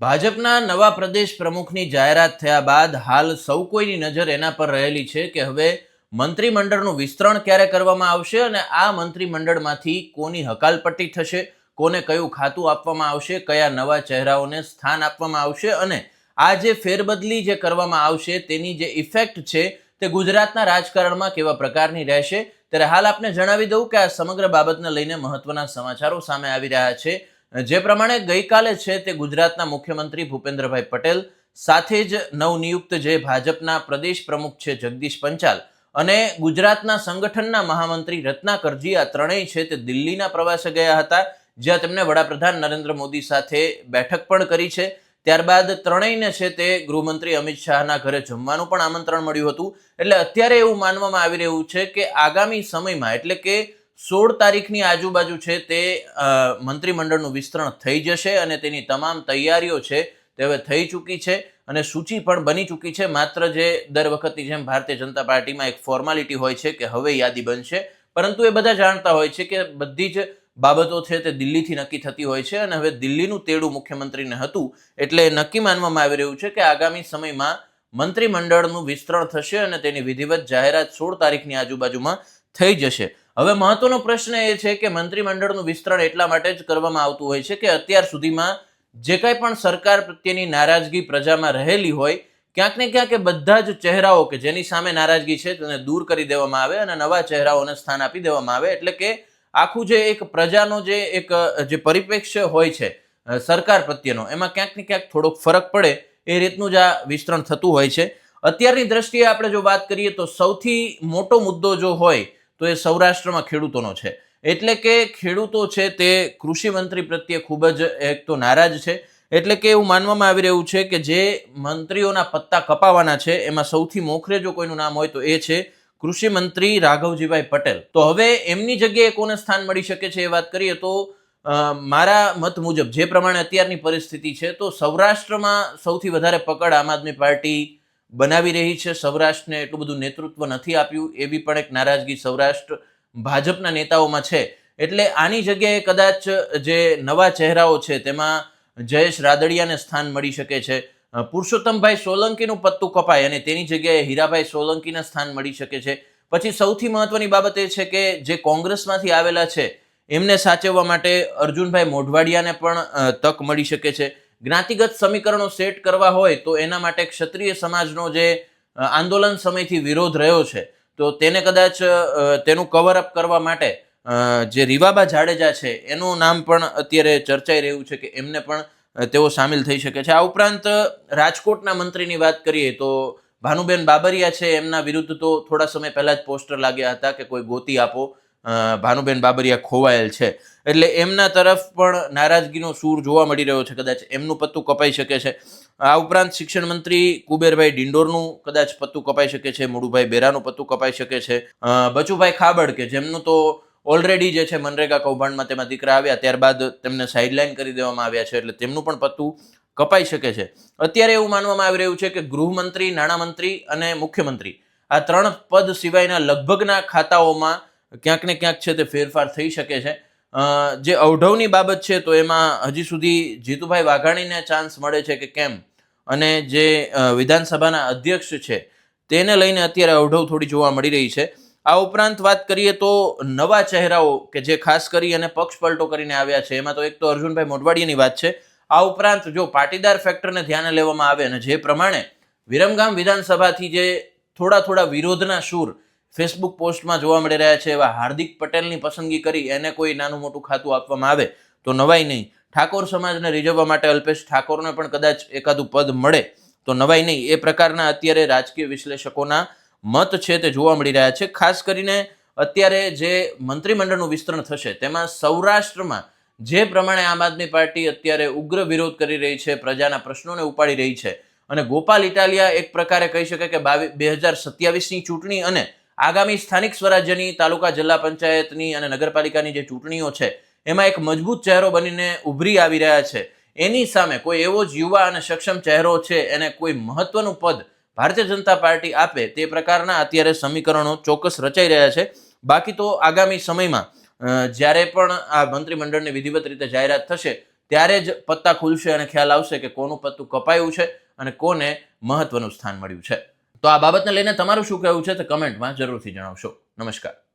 ભાજપના નવા પ્રદેશ પ્રમુખની જાહેરાત થયા બાદ હાલ સૌ કોઈની નજર એના પર રહેલી છે કે હવે મંત્રીમંડળનું વિસ્તરણ ક્યારે કરવામાં આવશે અને આ મંત્રીમંડળમાંથી કોની હકાલપટ્ટી થશે, કોને કયું ખાતું આપવામાં આવશે, કયા નવા ચહેરાઓને સ્થાન આપવામાં આવશે અને આ જે ફેરબદલી જે કરવામાં આવશે તેની જે ઇફેક્ટ છે તે ગુજરાતના રાજકારણમાં કેવા પ્રકારની રહેશે? ત્યારે હાલ આપને જણાવી દઉં કે આ સમગ્ર બાબતને લઈને મહત્વના સમાચારો સામે આવી રહ્યા છે. જે પ્રમાણે ગઈકાલે છે તે ગુજરાતના મુખ્યમંત્રી ભૂપેન્દ્રભાઈ પટેલ, સાથે જ નવનિયુક્ત જે ભાજપના પ્રદેશ પ્રમુખ છે જગદીશ પંચાલ અને ગુજરાતના સંગઠનના મહામંત્રી રત્નાકરજી આ ત્રણેય છે તે દિલ્હીના પ્રવાસે ગયા હતા, જ્યાં તેમણે વડાપ્રધાન નરેન્દ્ર મોદી સાથે બેઠક પણ કરી છે. ત્યારબાદ ત્રણેયને છે તે ગૃહમંત્રી અમિત શાહના ઘરે જમવાનું પણ આમંત્રણ મળ્યું હતું. એટલે અત્યારે એવું માનવામાં આવી રહ્યું છે કે આગામી સમયમાં, એટલે કે સોળ તારીખની આજુબાજુ છે તે મંત્રીમંડળનું વિસ્તરણ થઈ જશે અને તેની તમામ તૈયારીઓ છે તે હવે થઈ ચૂકી છે અને સૂચિ પણ બની ચૂકી છે. માત્ર જે દર વખતની જેમ ભારતીય જનતા પાર્ટીમાં એક ફોર્માલિટી હોય છે કે હવે યાદી બનશે. પરંતુ એ બધા જાણતા હોય છે કે બધી જ બાબતો છે તે દિલ્હીથી નક્કી થતી હોય છે અને હવે દિલ્હીનું તેડું મુખ્યમંત્રીને હતું એટલે નક્કી માનવામાં આવી રહ્યું છે કે આગામી સમયમાં મંત્રીમંડળનું વિસ્તરણ થશે અને તેની વિધિવત જાહેરાત સોળ તારીખની આજુબાજુમાં થઈ જશે. હવે મહત્વનો પ્રશ્ન એ છે કે મંત્રીમંડળનું વિસ્તરણ એટલા માટે જ કરવામાં આવતું હોય છે કે અત્યાર સુધીમાં જે કંઈ પણ સરકાર પ્રત્યેની નારાજગી પ્રજામાં રહેલી હોય, ક્યાંક ને ક્યાંક એ બધા જ ચહેરાઓ કે જેની સામે નારાજગી છે તેને દૂર કરી દેવામાં આવે અને નવા ચહેરાઓને સ્થાન આપી દેવામાં આવે. એટલે કે આખું જે એક પ્રજાનો જે એક, જે પરિપ્રેક્ષ્ય હોય છે સરકાર પ્રત્યેનો, એમાં ક્યાંક ને ક્યાંક થોડોક ફરક પડે એ રીતનું જ આ વિસ્તરણ થતું હોય છે. અત્યારની દ્રષ્ટિએ આપણે જો વાત કરીએ તો સૌથી મોટો મુદ્દો જો હોય તો એ સૌરાષ્ટ્રમાં ખેડૂતોનો છે. એટલે કે ખેડૂતો છે તે કૃષિ મંત્રી પ્રત્યે ખૂબ જ એક તો નારાજ છે. એટલે કે એવું માનવામાં આવી રહ્યું છે કે જે મંત્રીઓના પત્તા કપાવાના છે, એમાં સૌથી મોખરે જો કોઈનું નામ હોય તો એ છે કૃષિ મંત્રી રાઘવજીભાઈ પટેલ. તો હવે એમની જગ્યાએ કોને સ્થાન મળી શકે છે એ વાત કરીએ તો મારા મત મુજબ જે પ્રમાણે અત્યારની પરિસ્થિતિ છે તો સૌરાષ્ટ્રમાં સૌથી વધારે પકડ આમ આદમી પાર્ટી બનાવી રહી છે. સૌરાષ્ટ્રને એટલું બધું નેતૃત્વ નથી આપ્યું. એવી પણ એક નારાજગી સૌરાષ્ટ્ર ભાજપના નેતાઓમાં છે. એટલે આની જગ્યાએ કદાચ જે નવા ચહેરાઓ છે, તેમાં જયેશ રાદડિયાને સ્થાન મળી શકે છે. પુરુષોત્તમભાઈ સોલંકીનું પત્તું કપાય અને તેની જગ્યાએ હીરાભાઈ સોલંકીને સ્થાન મળી શકે છે. પછી સૌથી મહત્વની બાબત એ છે કે જે કોંગ્રેસમાંથી આવેલા છે, એમને સાચવવા માટે અર્જુનભાઈ મોઢવાડિયાને પણ તક મળી શકે છે. જ્ઞાતિગત સમીકરણો સેટ કરવા હોય તો એના માટે ક્ષત્રિય સમાજનો જે આંદોલન સમયથી વિરોધ રહ્યો છે, તો તેને કદાચ તેનું કવર અપ કરવા માટે જે રીવાબા જાડેજા છે, એનું નામ પણ અત્યારે ચર્ચાઈ રહ્યું છે કે એમને પણ તેઓ સામેલ થઈ શકે છે. આ ઉપરાંત રાજકોટના મંત્રીની વાત કરીએ તો ભાનુબેન બાબરિયા છે, એમના વિરુદ્ધ તો થોડા સમય પહેલા જ પોસ્ટર લાગ્યા હતા કે કોઈ ગોતી આપો. ભાનુબેન બાબરિયા ખોવાયેલ છે. એટલે એમના તરફ પણ નારાજગીનો સૂર જોવા મળી રહ્યો છે કદાચ એમનું પત્તું કપાઈ શકે છે. આ ઉપરાંત શિક્ષણ મંત્રી કુબેરભાઈ ડિંડોરનું કદાચ પત્તું કપાઈ શકે છે, મોડુભાઈ બેરાનું પત્તું કપાઈ શકે છે. બચુભાઈ ખાબડ કે જેમનું તો ઓલરેડી જે છે મનરેગા કૌભાંડમાં તેમાં દીકરા આવ્યા, ત્યારબાદ તેમને સાઇડલાઇન કરી દેવામાં આવ્યા છે, એટલે તેમનું પણ પત્તું કપાઈ શકે છે. અત્યારે એવું માનવામાં આવી રહ્યું છે કે ગૃહમંત્રી, નાણામંત્રી અને મુખ્યમંત્રી આ ત્રણ પદ સિવાયના લગભગના ખાતાઓમાં ક્યાંક ને ક્યાંક છે તે ફેરફાર થઈ શકે છે. જે અવઢવની બાબત છે તો એમાં હજી સુધી જીતુભાઈ વાઘાણીને ચાન્સ મળે છે કે કેમ? અને જે વિધાનસભાના અધ્યક્ષ છે તેને લઈને અત્યારે અવઢવ થોડી જોવા મળી રહી છે. આ ઉપરાંત વાત કરીએ તો નવા ચહેરાઓ કે જે ખાસ કરી અને પક્ષ પલટો કરીને આવ્યા છે, એમાં તો એક તો અર્જુનભાઈ મોઢવાડિયાની વાત છે. આ ઉપરાંત જો પાટીદાર ફેક્ટરને ધ્યાને લેવામાં આવે અને જે પ્રમાણે વિરમગામ વિધાનસભાથી જે થોડા થોડા વિરોધના સૂર ફેસબુક પોસ્ટમાં જોવા મળી રહ્યા છે એવા હાર્દિક પટેલની પસંદગી કરી એને કોઈ નાનું મોટું ખાતું આપવામાં આવે તો નવાઈ નહીં. ઠાકોર સમાજને રીઝવવા માટે અલ્પેશ ઠાકોરને પણ કદાચ એકાદું પદ મળે તો નવાઈ નહીં. એ પ્રકારના અત્યારે રાજકીય વિશ્લેષકોના મત છે તે જોવા મળી રહ્યા છે. ખાસ કરીને અત્યારે જે મંત્રીમંડળનું વિસ્તરણ થશે તેમાં સૌરાષ્ટ્રમાં જે પ્રમાણે આમ આદમી પાર્ટી અત્યારે ઉગ્ર વિરોધ કરી રહી છે, પ્રજાના પ્રશ્નોને ઉપાડી રહી છે અને ગોપાલ ઇટાલિયા એક પ્રકારે કહી શકાય કે બાવી, બે હજાર સત્યાવીસની ચૂંટણી અને આગામી સ્થાનિક સ્વરાજ્યની, તાલુકા જિલ્લા પંચાયતની અને નગરપાલિકાની જે ચૂંટણીઓ છે, એમાં એક મજબૂત ચહેરો બનીને ઉભરી આવી રહ્યા છે. એની સામે કોઈ એવો જ યુવા અને સક્ષમ ચહેરો છે, એને કોઈ મહત્વનું પદ ભારતીય જનતા પાર્ટી આપે તે પ્રકારના અત્યારે સમીકરણો ચોક્કસ રચાઈ રહ્યા છે. બાકી તો આગામી સમયમાં જ્યારે પણ આ મંત્રીમંડળની વિધિવત રીતે જાહેરાત થશે, ત્યારે જ પત્તા ખુલશે અને ખ્યાલ આવશે કે કોનું પત્તું કપાયું છે અને કોને મહત્વનું સ્થાન મળ્યું છે. તો આ બાબતને લઈને તમારું શું કહેવું છે તે કમેન્ટમાં જરૂરથી જણાવશો. નમસ્કાર.